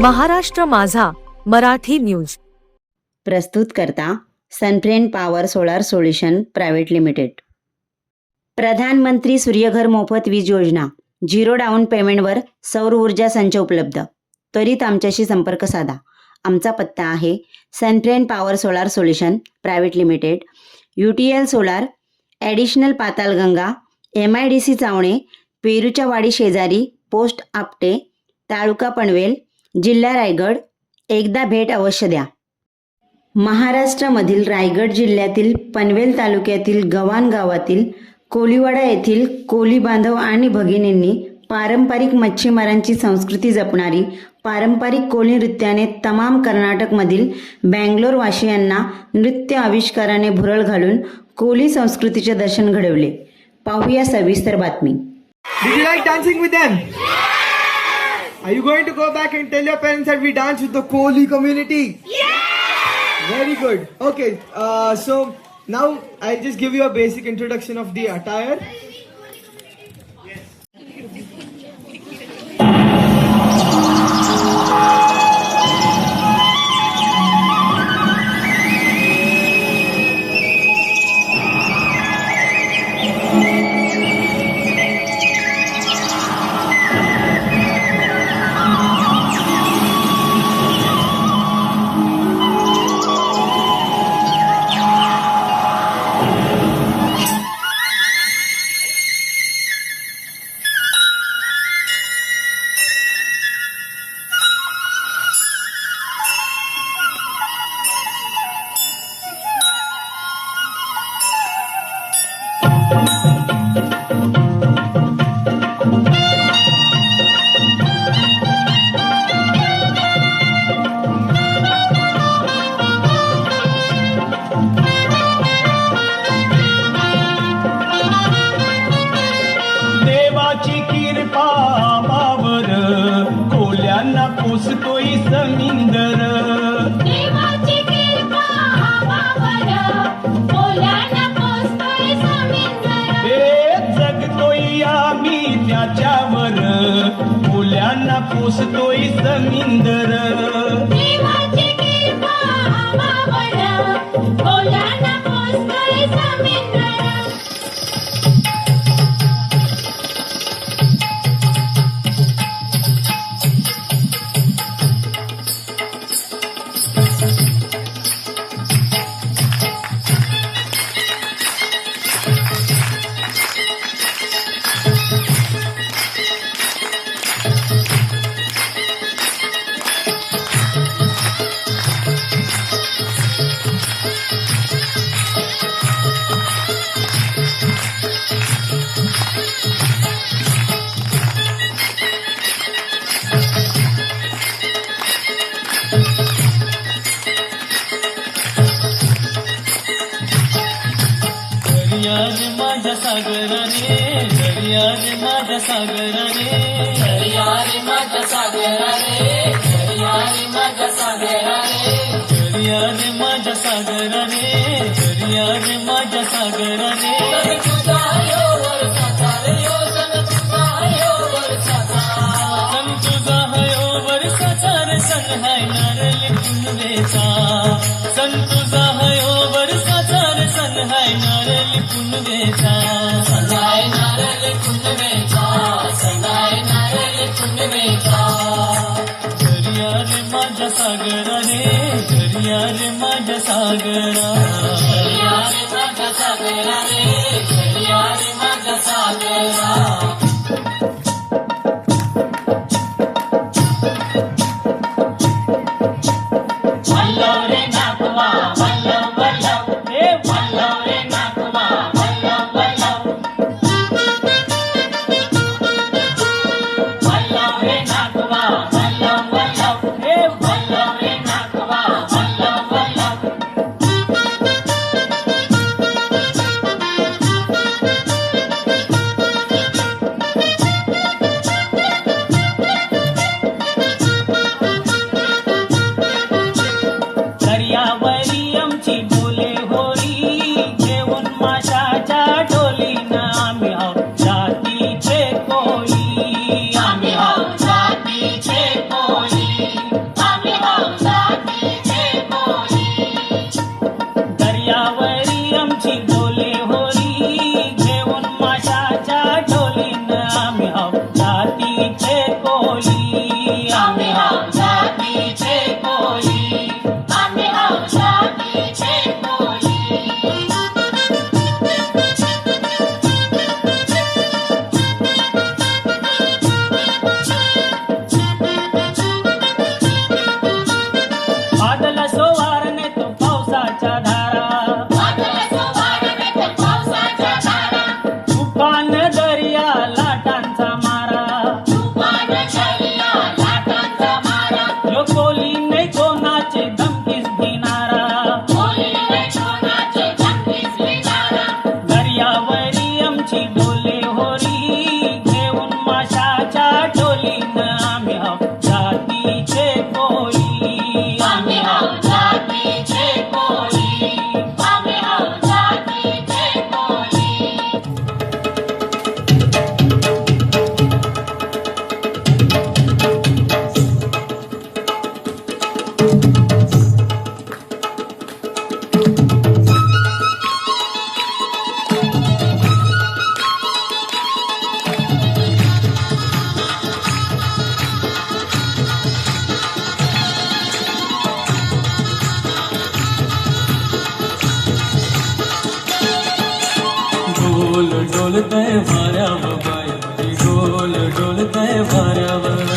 महाराष्ट्र माझा मराठी न्यूज. प्रस्तुत करता Sunfriend power solar solution private limited. प्रधानमंत्री सूर्यघर मोफत वीज योजना झिरो डाऊन पेमेंटवर सौर ऊर्जा संच उपलब्ध. त्वरित आमच्याशी संपर्क साधा. आमचा पत्ता आहे Sunfriend power solar solution private limited U T L solar additional Patalganga M I D C Chavane पेरूच्या वाडी शेजारी पोस्ट आपटे तालुका पनवेल जिल्हा रायगड. एकदा भेट अवश्य द्या. महाराष्ट्रामधील रायगड जिल्ह्यातील पनवेल तालुक्यातील गव्हाण गावातील कोलीवाडा येथील कोली बांधव आणि भगिनींनी पारंपरिक मच्छीमारांची संस्कृती जपणारी पारंपरिक कोली नृत्याने तमाम कर्नाटकमधील बँगलोर वासियांना नृत्य आविष्काराने भुरळ घालून कोली संस्कृतीचे दर्शन घडवले. पाहूया सविस्तर बातमी. Dancing with Are you going to go back and tell your parents that we dance with the Kohli community? Yeah! Very good. Okay, uh, so now I'll just give you a basic introduction of the attire. आम्ही त्याच्यावर मुलांना पोसतोय दर. माझ्या दर्याज माझ्या सागराने दर्याज माझ्या दर्याज माझ्या सागराने दर्याज माझ्या सन तुझा वर्षाचा रे सन हाय नारळ कुंदवेचा सन तुझा हयो वर्षाचा रे सन हाय नारळ कुंदवेचा दर्या रे माझ्या सागरा रे दर्या रे माझ्या सागरा. दर्या रे माझ्या सागरा रे दर्या रे माझ्या सागरा. ઢોલ ઢોલ તે માર્યા બાઈ ઢોલ ઢોલ તે માર્યા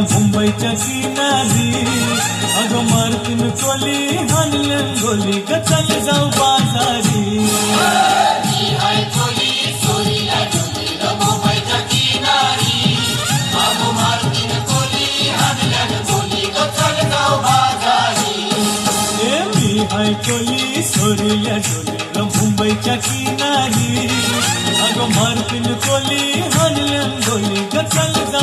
मुंबईच्या किनारी. अगो मारतीन कोली हानलेन गोली गचाल जाऊ बाजारी. कोली सोरील्या डोलीला मुंबईच्या किनारी. अगो मारतीन कोली हानलेन गोली गचाल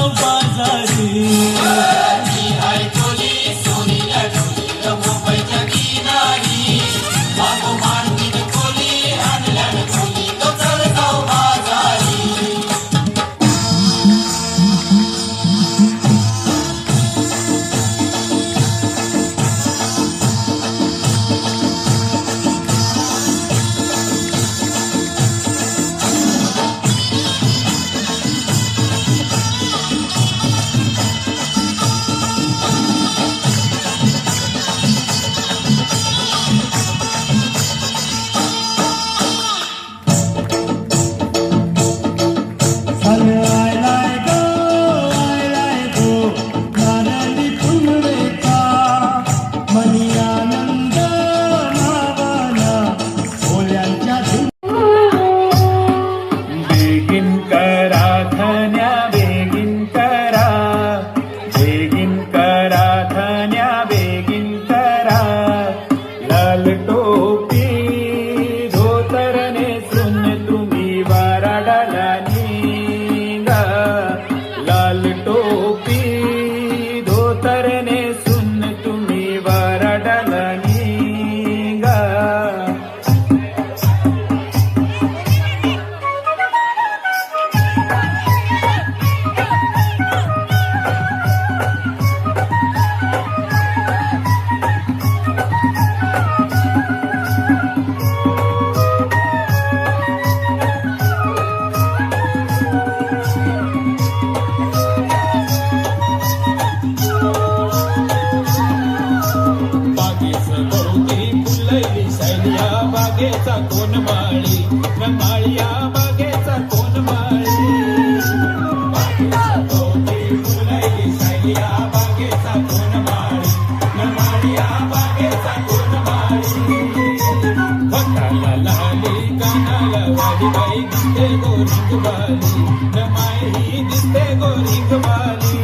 गोरी बाली रमाई दिसते गोरी बाली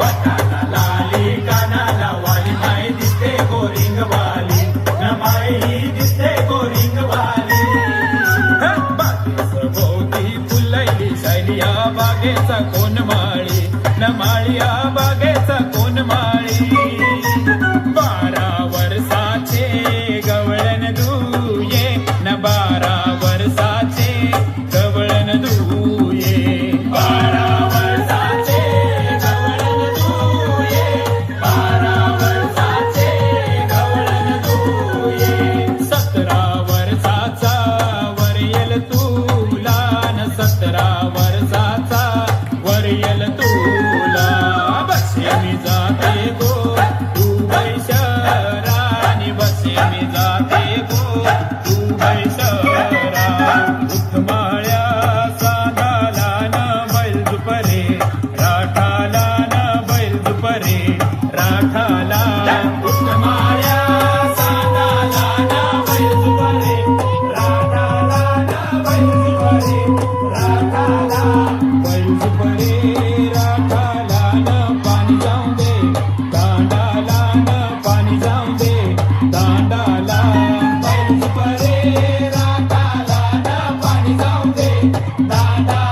पटाला लाली कानाला वाली माई दिसते गोरी बाली रमाई दिसते गोरी बाली भोवती फुलैली सैलिया बागेचा कोण माळी रमाळी बागेचा कोण Bye.